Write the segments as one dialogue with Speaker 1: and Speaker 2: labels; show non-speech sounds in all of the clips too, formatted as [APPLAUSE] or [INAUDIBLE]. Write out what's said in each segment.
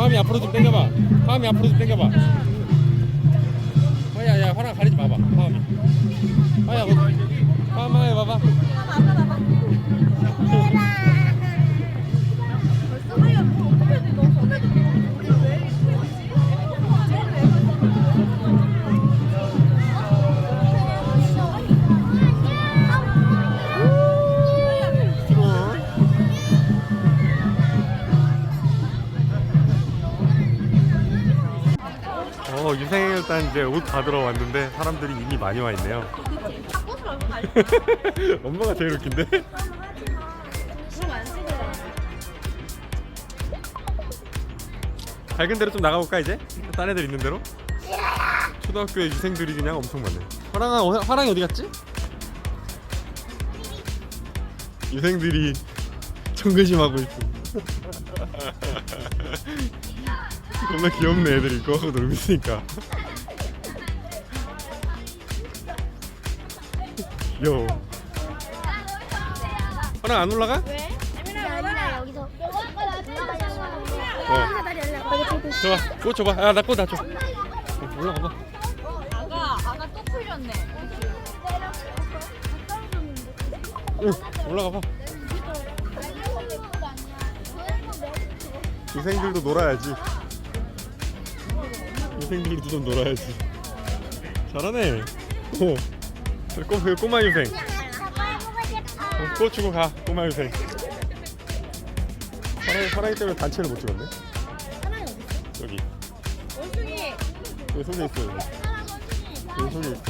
Speaker 1: 화음이 앞으로 좀 당겨봐. 화음이 앞으로 좀 당겨봐. 화야, 야, 화랑 가리지 마봐. 화음이. 화야, 뭐, 화음아 해봐봐. 어, 유생일단 이제 옷 받으러 왔는데 사람들이 이미 많이 와 있네요. [LAUGHS] 엄마가 제일 웃긴데? 밝은 데로 좀 나가볼까 이제? 딴 애들 있는 대로? 초등학교에 유생들이 그냥 엄청 많네. 화랑아, 어, 화랑이 어디 갔지? 유생들이 [LAUGHS] 청근심하고 있어. 겁나 귀엽네 애들이 이거 하고 놀고 있으니까. 요. 화랑 안 올라가?
Speaker 2: 아니라 여기서
Speaker 1: 어. 좋아, 꽃 줘봐. 아, 나꽃나 줘. 어, 올라가 봐.
Speaker 3: 아가 아가 또 풀렸네.
Speaker 1: 응, 올라가 봐. 유생들도 놀아야지. 유생들도 좀 놀아야지. 잘하네. 오, 저 꼬, 그 꼬마 유생. 어, 꽃 주고 가, 꼬마 유생. 사랑이, 사랑이 때문에 단체를 못 찍었네. 여기. 여기 속에 있어, 여기. 여기 속에 있어.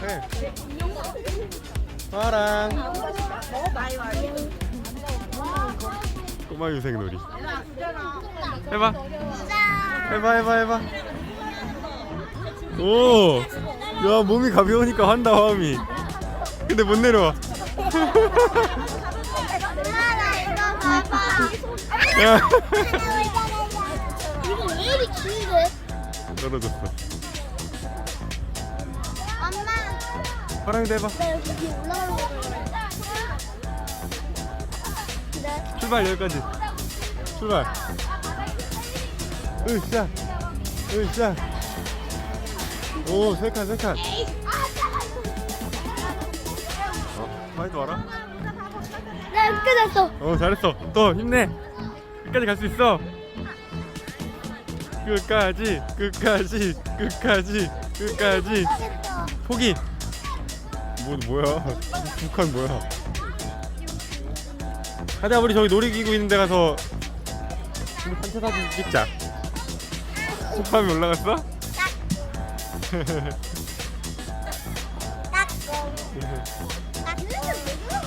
Speaker 1: 네. 사랑. 꼬마 유생 놀이. 해봐. 해봐, 해봐, 해봐. 오, 야 몸이 가벼우니까 한다 화음이. 근데 못 내려와. 야,
Speaker 2: 이거 왜 이리 길게?
Speaker 1: 떨어졌어.
Speaker 2: 엄마,
Speaker 1: 화랑이도 해봐.
Speaker 2: 나 여기 위에 올라가는 거. 네.
Speaker 1: 출발 여기까지. 출발. 으쌰. 으쌰. 오, 세 칸, 세 칸. 어, 많이 와라.
Speaker 2: 나 끝났어.
Speaker 1: 어, 잘했어. 또 힘내. 끝까지 갈 수 있어. 끝까지, 끝까지, 끝까지, 끝까지. 포기. 뭐 뭐야? 북한 뭐야? 가자 우리 저기 놀이기구 있는 데 가서 단체 사진 찍자. 소감이 올라갔어?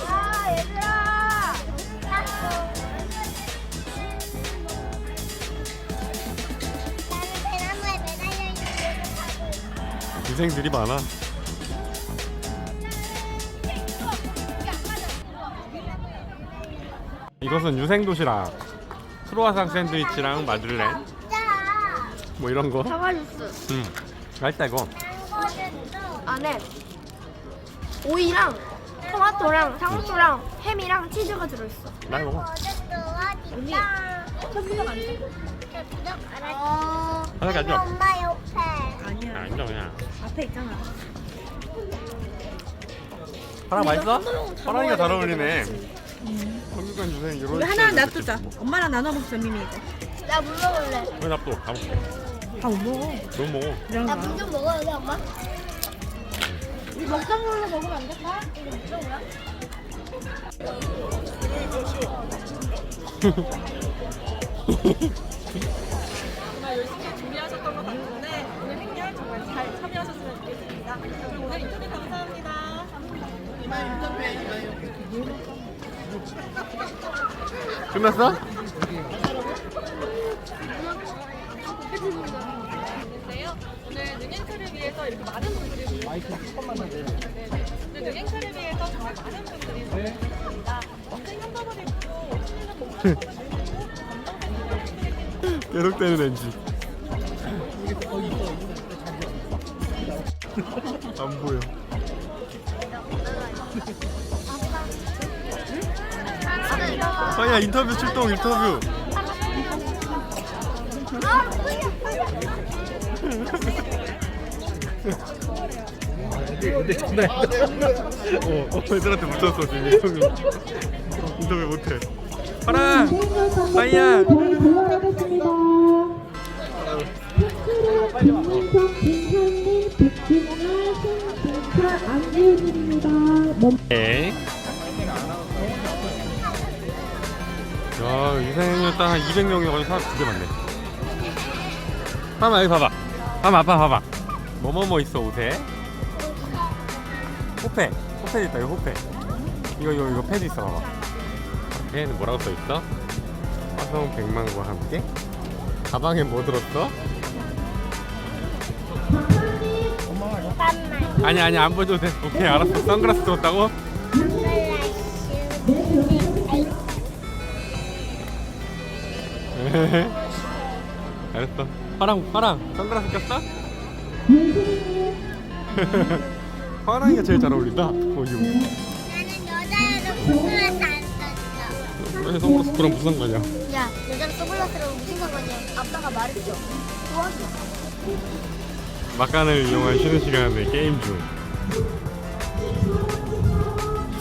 Speaker 2: 아, 얘들아. 나는 대나무에 매달려 있는 거 타고
Speaker 1: 유생들이 많아. 이것은 유생 도시락. 크로아상 샌드위치랑 마들렌. 뭐 이런 거.
Speaker 2: 사과 주스.
Speaker 1: 음, 맛있다 이거.
Speaker 2: 안에 오이랑 토마토랑 상추랑 햄이랑 치즈가 들어있어.
Speaker 1: 많이 먹어.
Speaker 2: 안 돼? 어,
Speaker 1: 하나가 줘.
Speaker 2: 엄마 옆에.
Speaker 3: 아니야
Speaker 1: 아, 인정 그냥.
Speaker 3: 앞에 있잖아.
Speaker 1: 파랑 맛있어? 파랑이가 잘 어울리네. 성균관 유생 이런.
Speaker 3: 우리 하나 놔두자. 엄마랑 나눠 먹자 미미 이거.
Speaker 2: 나물 먹을래.
Speaker 1: 왜 납도 다 먹게.
Speaker 3: 다못 먹어.
Speaker 1: 너무 먹어.
Speaker 3: 이런
Speaker 2: 나
Speaker 3: 거.
Speaker 2: 물좀 먹어야 돼, 엄마? 이 먹던 걸로 먹으면 안 될까? 이거 진짜 뭐야?
Speaker 3: 정말 열심히 준비하셨던 것 같은데 오늘 행렬 정말 잘 참여하셨으면 좋겠습니다. 그리고 오늘 인터뷰 감사합니다.
Speaker 1: 끝났어?
Speaker 3: 이렇게 많은 분들이 모여주셨습니다. 오늘 능행차를 위해서 정말 많은 분들이 모여주셨습니다. 언제 한번을 입고 신나는 목소리
Speaker 1: 계속되는 엔지. 안 보여. 아니야 인터뷰 출동 인터뷰.
Speaker 4: 근데 장난 아니다.
Speaker 1: 어, 어 애들한테 묻혔어 지금 인터뷰 인터뷰 못해 파랑 빠이야.
Speaker 5: 멈-
Speaker 1: 오케이 야 유생이었다 한 200명이어가지고 사람 되게 많네 하마 여기 봐봐 하마 아빠 봐봐 뭐뭐뭐 있어 옷에? 호패. 호패 있다 이거 호패. 이거 이거 이거 패드 있어 봐봐. 얘는 뭐라고 써있어? 화성 백만과 함께? 가방에 뭐 들었어? 아니 아니 안 보여줘도 돼. 오케이 알았어. 선글라스 들었다고? [LAUGHS] 알았어. 파랑 파랑. 선글라스 꼈어? [LAUGHS] 파랑이가 제일 잘 어울린다 어 이거
Speaker 2: 나는 선글라스 안 썼어.
Speaker 1: 왜 선글라스 그랑 무슨 상관이야
Speaker 2: 야, 여자는 선글라스랑 무슨 상관이야? 아빠가 말했죠. 좋아하지.
Speaker 1: 막간을 이용한 쉬는 시간에 게임 중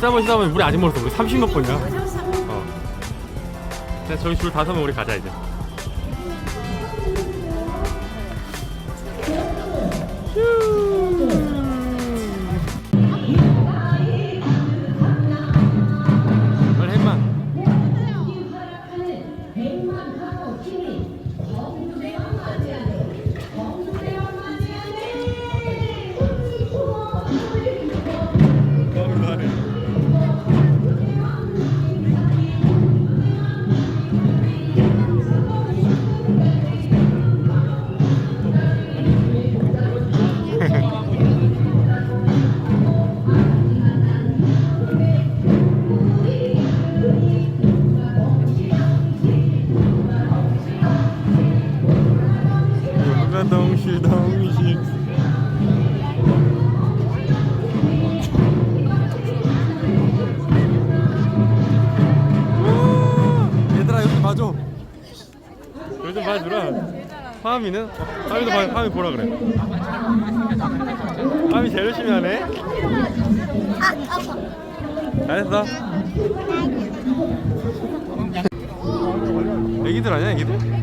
Speaker 1: 14번 14번 우리 아직 멀었어 우리 30몇 번이야 어. 자 저기 줄다 서면 우리 가자 이제 누가 덩실덩실 우! 얘들아 여기 봐줘 여기 좀 봐주라 하미는? 하미도 봐, 하미 보라 그래 하미 제일 열심히 하네
Speaker 2: 아.
Speaker 1: 잘했어 애기들 아니야 애기들?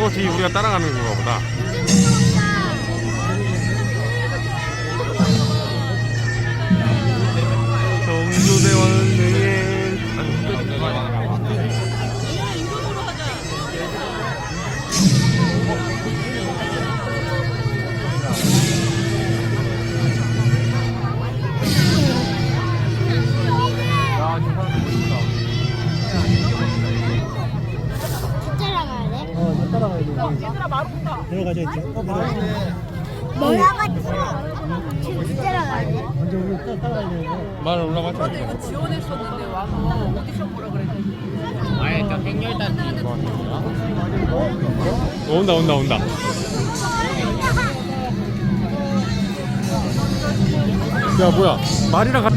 Speaker 1: 저거 뒤 우리가 따라가는 건가 보다. 정조대왕
Speaker 4: 내려가자 이제. 어, 내려가자.
Speaker 2: 뭐라고 했지? 지금 진짜라 말해.
Speaker 4: 먼저 우리 따- 따라가야 되는데.
Speaker 1: 말 올라가자
Speaker 3: 이거 지원했었는데 와서 오디션 보라 그랬는데
Speaker 1: 어, 온다 온다 온다 야 뭐야 말이랑 같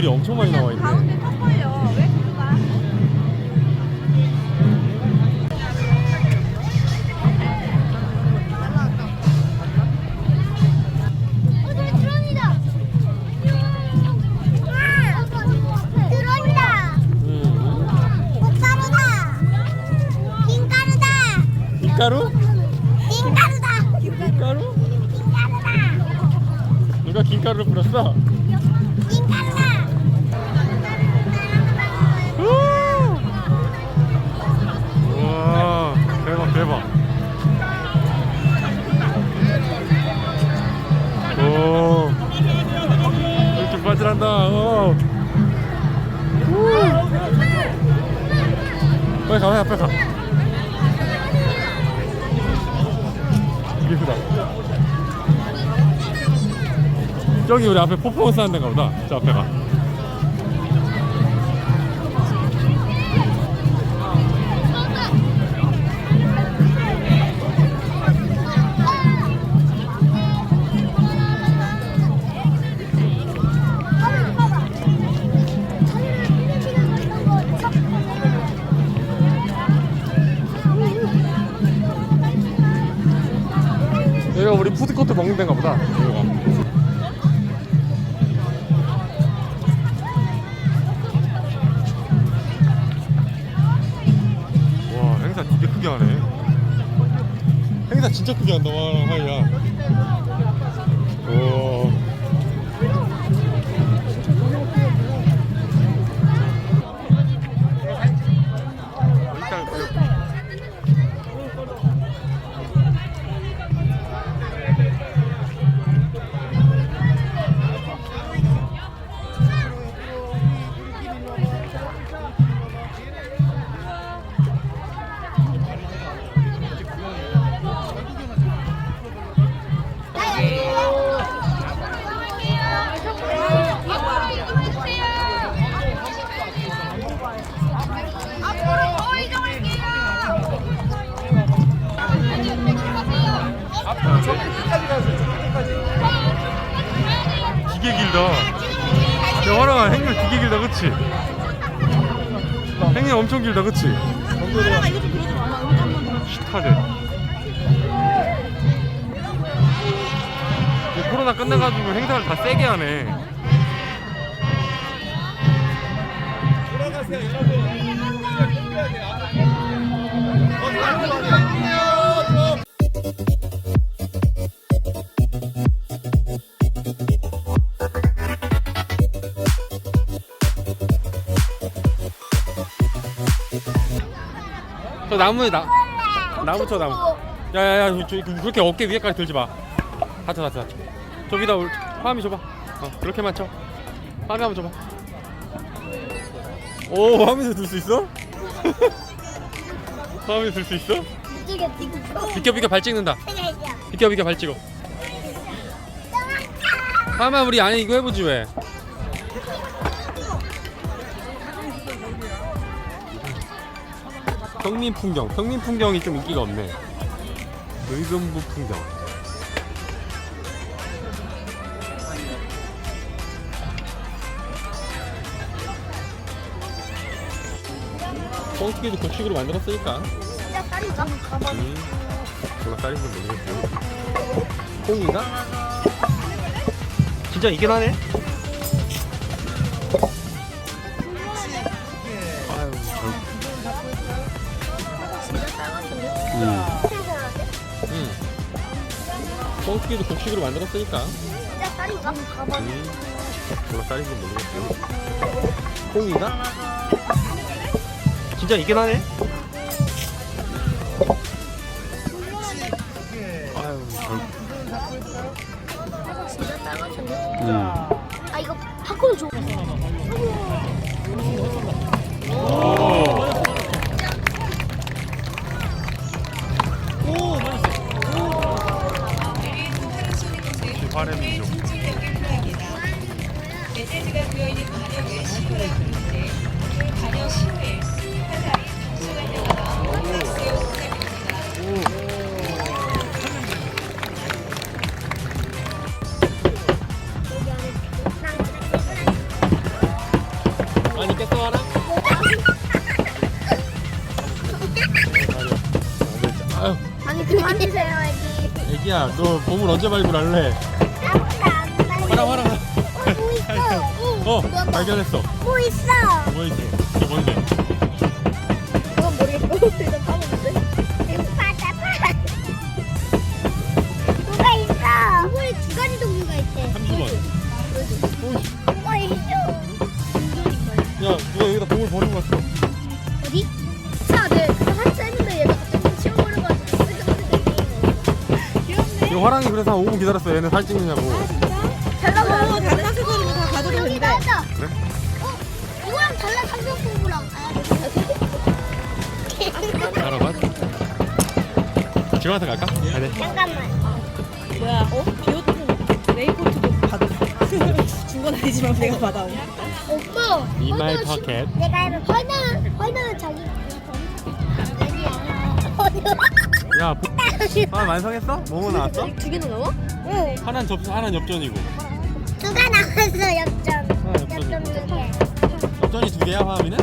Speaker 1: 외국인들이 엄청 많이 나와 있네.
Speaker 3: 가운데 탔어요. 왜 그러나?
Speaker 2: 어, 저기 드론이다. 드론이다.
Speaker 1: 음.
Speaker 2: 꽃가루다. 빈가루다.
Speaker 1: 밀가루?
Speaker 2: 빈가루다.
Speaker 1: 누가 김가루를 뿌렸어? 빨리 가 빨리 가 이쁘다. 저기 우리 앞에 퍼포먼스 하는 데가 보다. 저 앞에 가 여기가 우리 푸드코트 먹는 데인가 보다. 와 행사 되게 크게 하네. 행사 진짜 크게 한다. 와 하이야. 오 그치? 행렬 엄청 길다 그치? 시타대 이제 코로나 끝나가지고 행사를 다 세게 하네 저 나무에 나 나무 쳐 나무. 야야야 저, 그- 그렇게 어깨 위에까지 들지 마. 다쳐 다쳐 다쳐. 저 위다 올 화음이 줘봐. 어 그렇게만 쳐. 화음이 한번 줘봐. 오 화음에서 들수 있어? [LAUGHS] 화음에서 들수 있어? 비켜 비켜 발 찍는다. 비켜 비켜 발 찍어. 화음아 우리 안에 이거 해보지 왜 평민 풍경. 평민 풍경이 좀 인기가 없네. 의금부 풍경. 뻥튀기도 급식으로 만들었으니까.
Speaker 2: 진짜 쌀인가?
Speaker 1: 음, 제가 쌀인지 모르겠어요. 콩인가? 진짜 이긴 하네 뻥튀기도 곡식으로 만들었으니까
Speaker 2: 진짜 쌀인가?
Speaker 1: 음, 제가 쌀인지 모르겠어요 콩인가? 진짜 이긴 하네 아유. 음.
Speaker 2: 아 이거 팝콘 줘.
Speaker 1: 발음
Speaker 6: 멧돼지가 되어있는 반역 외시후라고 하는데 그 반역 시후에 화살이 장수가 되어서
Speaker 2: 한박스에 오게 됩니다.
Speaker 1: 많이 깼어와라 아니 그만 드세요 애기 애기야 너 보물 언제 발굴할래
Speaker 2: 어?
Speaker 1: 어 발견했어
Speaker 2: 뭐 있어?
Speaker 1: 뭐 있어? 이게 뭔데?
Speaker 2: 그건 모르겠고 일단 까먹는데. 바다 봐. 뭐가 있어? 뭐에 두 가지 종류가 있대.
Speaker 1: 30원
Speaker 2: 뭐가 있어?
Speaker 1: 야 누가 여기다 보물 버리고 갔어
Speaker 2: 어디? 차, 네. 그거 한차 했는데 얘가 갑자기 치워버려가지고.
Speaker 1: 이거 화랑이 그래서 한 5분 기다렸어 얘는 사진 찍느냐고 지원한테 갈까? 아, 네
Speaker 2: 잠깐만.
Speaker 5: 뭐야? 어? 비오트 레이코트도 받았어. [LAUGHS] 준건 아니지만 내가 받아온.
Speaker 2: 오빠.
Speaker 1: In my
Speaker 2: 화장 시-
Speaker 1: pocket.
Speaker 2: 내가 해볼 화장 화장은 자기. 아니야.
Speaker 1: 야 보... 아 완성했어? 뭐뭐 나왔어?
Speaker 2: 두 개나 나와? 응.
Speaker 1: 하나는 접수 하나는 엽전이고
Speaker 2: 누가 나왔어 역전.
Speaker 1: 아, 역전.
Speaker 2: 역전 두 개.
Speaker 1: 엽전이 두 개야 화음이는?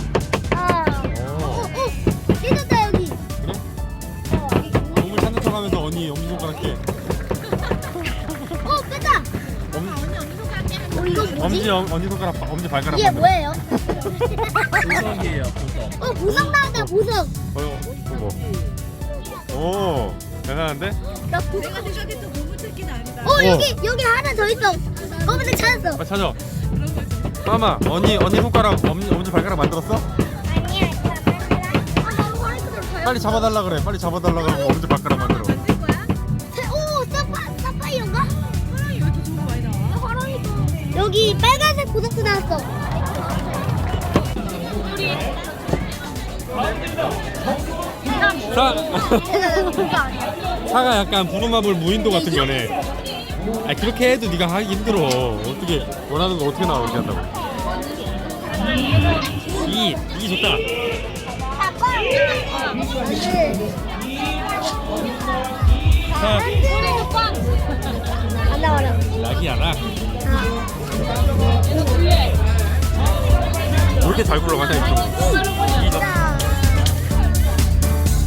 Speaker 1: 언니 엄지손가락 해
Speaker 2: 어, 뺐다.
Speaker 1: 엄,
Speaker 2: 어, 이거 뭐지?
Speaker 1: 엄지 엄, 언니 손가락 바- 엄지 발가락
Speaker 2: 이게
Speaker 1: 만들어.
Speaker 2: 뭐예요?
Speaker 4: 보석이에요 보석
Speaker 2: 어, 보석 나왔다, 보석.
Speaker 1: 어, 이거 뭐? 오 대단한데?
Speaker 2: 나 보석.
Speaker 5: 내가 생각했던 보물찾기는 아니다.
Speaker 2: 어, 여기, 여기 하나 더 있어. 어, 근데 찾았어.
Speaker 1: 아 찾아 마마 언니 언니 손가락 엄지, 엄지 발가락 만들었어?
Speaker 2: 아니야, 아.
Speaker 1: 빨리 잡아달라 그래 빨리 잡아달라 그러고 엄지 발가락
Speaker 2: 보석도 나왔어.
Speaker 1: 사? [LAUGHS] 사가 약간 부루마블 무인도 같은 거네 아 그렇게 해도 네가 하기 힘들어 어떻게 원하는 거 어떻게 나와 이렇게 한다고 이, 이 좋다 사,
Speaker 2: 안 나와라.
Speaker 1: 락이 알아 왜 이렇게 잘 굴러가냐 이쪽으로